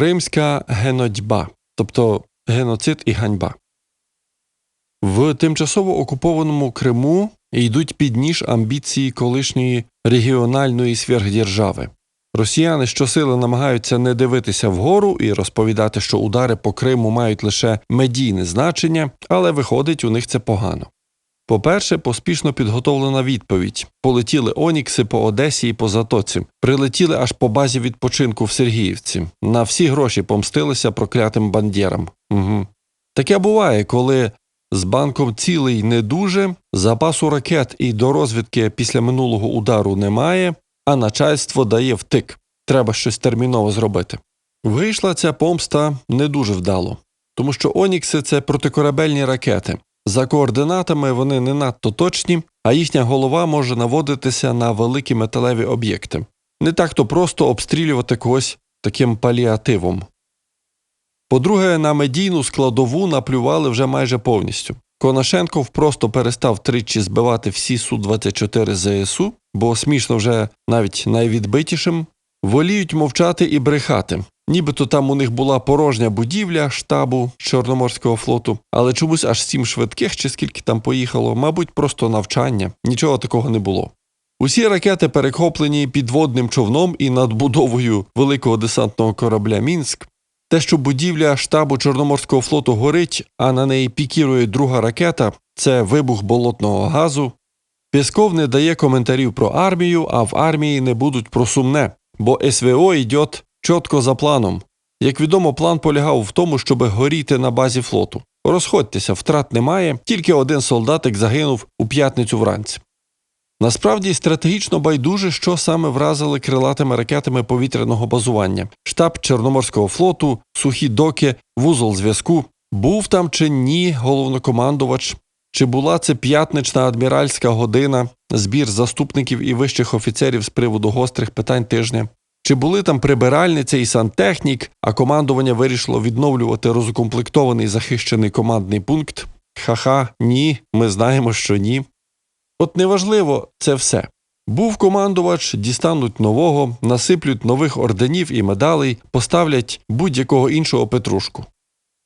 Кримська генодьба, тобто геноцид і ганьба. В тимчасово окупованому Криму йдуть під ніж амбіції колишньої регіональної сверхдержави. Росіяни щосили намагаються не дивитися вгору і розповідати, що удари по Криму мають лише медійне значення, але виходить у них це погано. По-перше, поспішно підготовлена відповідь. Полетіли Онікси по Одесі і по Затоці, прилетіли аж по базі відпочинку в Сергіївці. На всі гроші помстилися проклятим бандєрам. Угу. Таке буває, коли з банком цілий не дуже, запасу ракет і до розвідки після минулого удару немає, а начальство дає втик. Треба щось терміново зробити. Вийшла ця помста не дуже вдало, тому що Онікси це протикорабельні ракети. За координатами вони не надто точні, а їхня голова може наводитися на великі металеві об'єкти. Не так то просто обстрілювати когось таким паліативом. По-друге, на медійну складову наплювали вже майже повністю. Конашенков просто перестав тричі збивати всі Су-24 ЗСУ, бо смішно вже навіть найвідбитішим, воліють мовчати і брехати. Нібито там у них була порожня будівля штабу Чорноморського флоту, але чомусь аж сім швидких чи скільки там поїхало, мабуть, просто навчання, нічого такого не було. Усі ракети перехоплені підводним човном і надбудовою великого десантного корабля Мінськ. Те, що будівля штабу Чорноморського флоту горить, а на неї пікірує друга ракета, це вибух болотного газу. Пєсков не дає коментарів про армію, а в армії не будуть про сумне, бо СВО йде чітко за планом. Як відомо, план полягав в тому, щоб горіти на базі флоту. Розходьтеся, втрат немає, тільки один солдатик загинув у п'ятницю вранці. Насправді стратегічно байдуже, що саме вразили крилатими ракетами повітряного базування, штаб Чорноморського флоту, сухі доки, вузол зв'язку. Був там чи ні головнокомандувач, чи була це п'ятнична адміральська година, збір заступників і вищих офіцерів з приводу гострих питань тижня. Чи були там прибиральниця і сантехнік, а командування вирішило відновлювати розукомплектований захищений командний пункт? Ха-ха, ні, ми знаємо, що ні. От неважливо це все. Був командувач, дістануть нового, насиплють нових орденів і медалей, поставлять будь-якого іншого петрушку.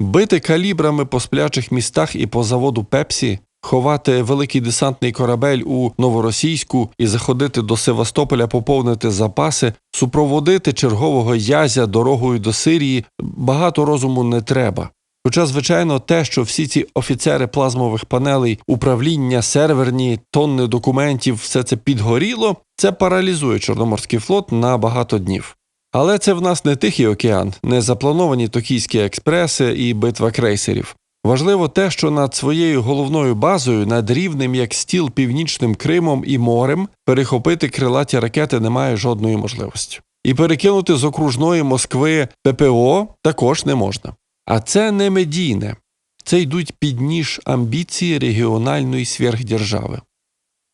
Бити калібрами по сплячих містах і по заводу Пепсі, ховати великий десантний корабель у новоросійську і заходити до Севастополя, поповнити запаси, супроводити чергового язя дорогою до Сирії багато розуму не треба. Хоча, звичайно, те, що всі ці офіцери плазмових панелей, управління, серверні, тонни документів, все це підгоріло, це паралізує Чорноморський флот на багато днів. Але це в нас не Тихий океан, не заплановані токійські експреси і битва крейсерів. Важливо те, що над своєю головною базою, над рівнем як стіл північним Кримом і морем, перехопити крилаті ракети немає жодної можливості. І перекинути з окружної Москви ППО також не можна. А це не медійне, це йдуть під ніж амбіції регіональної сверхдержави.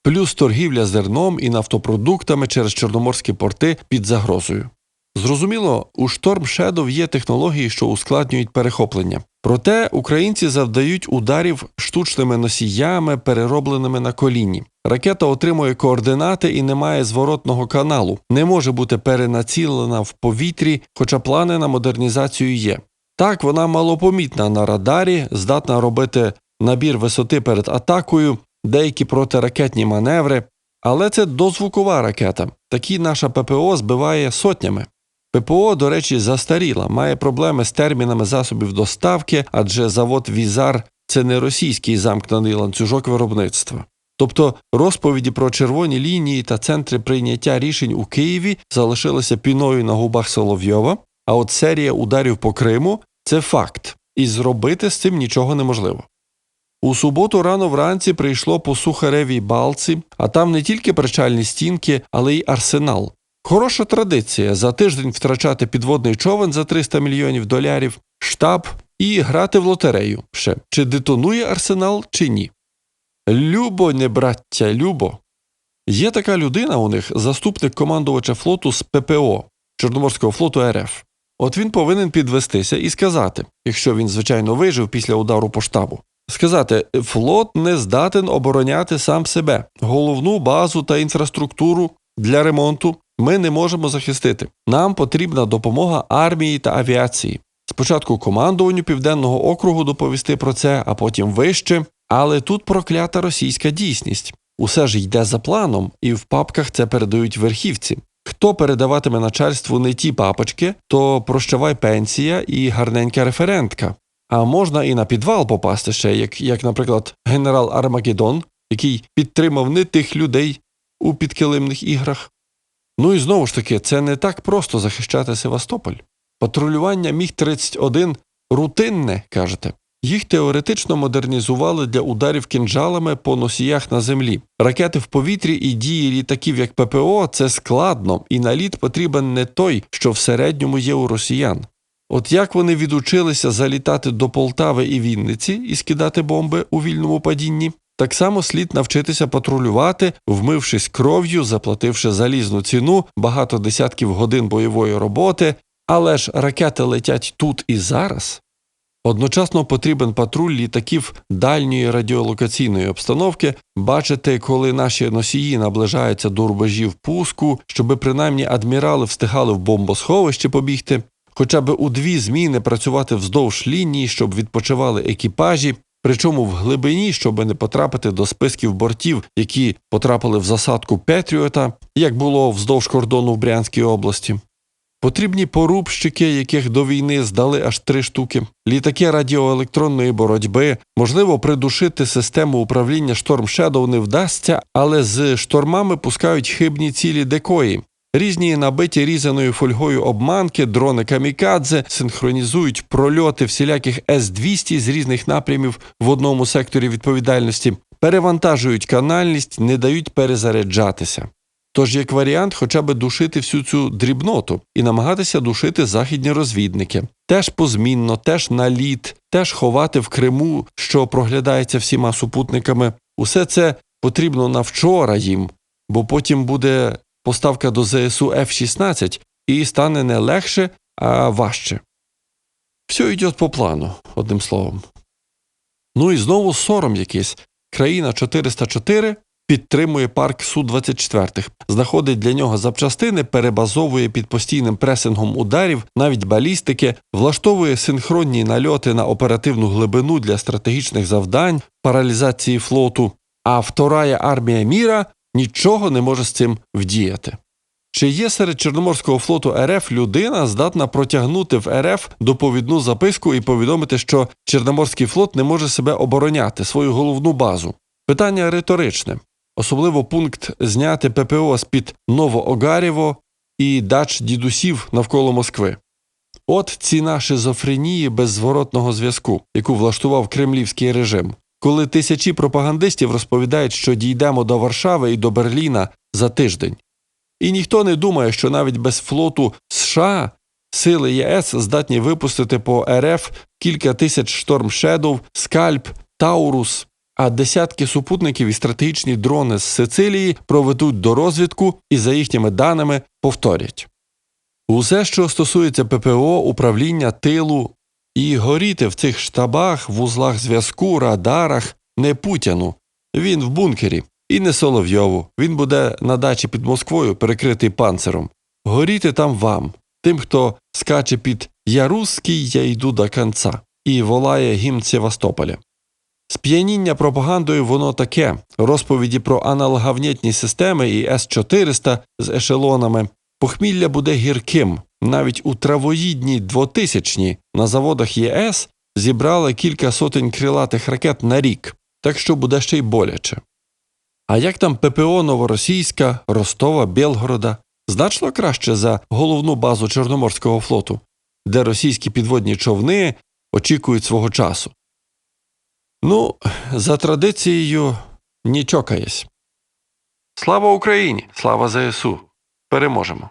Плюс торгівля зерном і нафтопродуктами через чорноморські порти під загрозою. Зрозуміло, у Storm Shadow є технології, що ускладнюють перехоплення. Проте українці завдають ударів штучними носіями, переробленими на коліні. Ракета отримує координати і не має зворотного каналу, не може бути перенацілена в повітрі, хоча плани на модернізацію є. Так, вона малопомітна на радарі, здатна робити набір висоти перед атакою, деякі протиракетні маневри, але це дозвукова ракета. Такі наша ППО збиває сотнями. ППО, до речі, застаріла, має проблеми з термінами засобів доставки, адже завод Візар це не російський замкнений ланцюжок виробництва. Тобто розповіді про червоні лінії та центри прийняття рішень у Києві залишилися піною на губах Соловйова, а от серія ударів по Криму це факт, і зробити з цим нічого неможливо. У суботу рано вранці прийшло по Сухаревій балці, а там не тільки причальні стінки, але й арсенал. Хороша традиція за тиждень втрачати підводний човен за 300 мільйонів долярів, штаб і грати в лотерею ще чи детонує арсенал, чи ні. Любо, не браття, любо. Є така людина у них, заступник командувача флоту з ППО Чорноморського флоту РФ. От він повинен підвестися і сказати, якщо він, звичайно, вижив після удару по штабу, сказати, флот не здатен обороняти сам себе, головну базу та інфраструктуру для ремонту ми не можемо захистити. Нам потрібна допомога армії та авіації. Спочатку командуванню Південного округу доповісти про це, а потім вище. Але тут проклята російська дійсність. Усе ж йде за планом, і в папках це передають верхівці. Хто передаватиме начальству не ті папочки, то прощавай пенсія і гарненька референтка. А можна і на підвал попасти ще, як, як наприклад, генерал Армагеддон, який підтримав не тих людей у підкилимних іграх. Ну і знову ж таки, це не так просто захищати Севастополь. Патрулювання міг 31 рутинне, кажете. Їх теоретично модернізували для ударів кінжалами по носіях на землі. Ракети в повітрі і дії літаків як ППО це складно, і наліт потрібен не той, що в середньому є у росіян. От як вони відучилися залітати до Полтави і Вінниці і скидати бомби у вільному падінні, так само слід навчитися патрулювати, вмившись кров'ю, заплативши залізну ціну, багато десятків годин бойової роботи, але ж ракети летять тут і зараз. Одночасно потрібен патруль літаків дальньої радіолокаційної обстановки, бачити, коли наші носії наближаються до рубежів пуску, щоби принаймні адмірали встигали в бомбосховище побігти, хоча б у дві зміни працювати вздовж лінії, щоб відпочивали екіпажі, причому в глибині, щоб не потрапити до списків бортів, які потрапили в засадку Петріота, як було вздовж кордону в Брянській області. Потрібні порубщики, яких до війни здали аж три штуки, літаки радіоелектронної боротьби, можливо, придушити систему управління Шторм Shadow не вдасться, але з штормами пускають хибні цілі декої. Різні набиті різаною фольгою обманки, дрони камікадзе синхронізують прольоти всіляких С-200 з різних напрямів в одному секторі відповідальності, перевантажують канальність, не дають перезаряджатися. Тож, як варіант, хоча б душити всю цю дрібноту і намагатися душити західні розвідники, теж позмінно, теж на лід, теж ховати в Криму, що проглядається всіма супутниками. Усе це потрібно на вчора їм, бо потім буде поставка до ЗСУ F-16 і стане не легше, а важче. Все йде по плану, одним словом. Ну і знову сором якийсь. Країна 404 підтримує парк Су-24, знаходить для нього запчастини, перебазовує під постійним пресингом ударів, навіть балістики, влаштовує синхронні нальоти на оперативну глибину для стратегічних завдань, паралізації флоту, а вторая армія міра нічого не може з цим вдіяти. Чи є серед Чорноморського флоту РФ людина, здатна протягнути в РФ доповідну записку і повідомити, що Чорноморський флот не може себе обороняти свою головну базу? Питання риторичне, особливо пункт зняти ППО з під Новоогарєво і дач дідусів навколо Москви. От ціна шизофренії беззворотного зв'язку, яку влаштував кремлівський режим, коли тисячі пропагандистів розповідають, що дійдемо до Варшави і до Берліна за тиждень. І ніхто не думає, що навіть без флоту США сили ЄС здатні випустити по РФ кілька тисяч шторм Shadow, скальп, Таурус, а десятки супутників і стратегічні дрони з Сицилії проведуть до розвідку і, за їхніми даними, повторять. Усе, що стосується ППО, управління тилу і горіти в цих штабах, вузлах зв'язку, радарах не Путіну. Він в бункері. І не Соловйову. Він буде на дачі під Москвою, перекритий панциром. Горіти там вам, тим, хто скаче під Я русський, я йду до конца і волає гімн Севастополя. Сп'яніння пропагандою воно таке розповіді про аналоговнітні системи і С-400 з ешелонами. Похмілля буде гірким. Навіть у травоїдній двотисячні на заводах ЄС зібрали кілька сотень крилатих ракет на рік, так що буде ще й боляче. А як там ППО Новоросійська, Ростова, Білгорода? Значно краще за головну базу Чорноморського флоту, де російські підводні човни очікують свого часу. Ну, за традицією, не чокаясь. Слава Україні! Слава ЗСУ! Переможемо!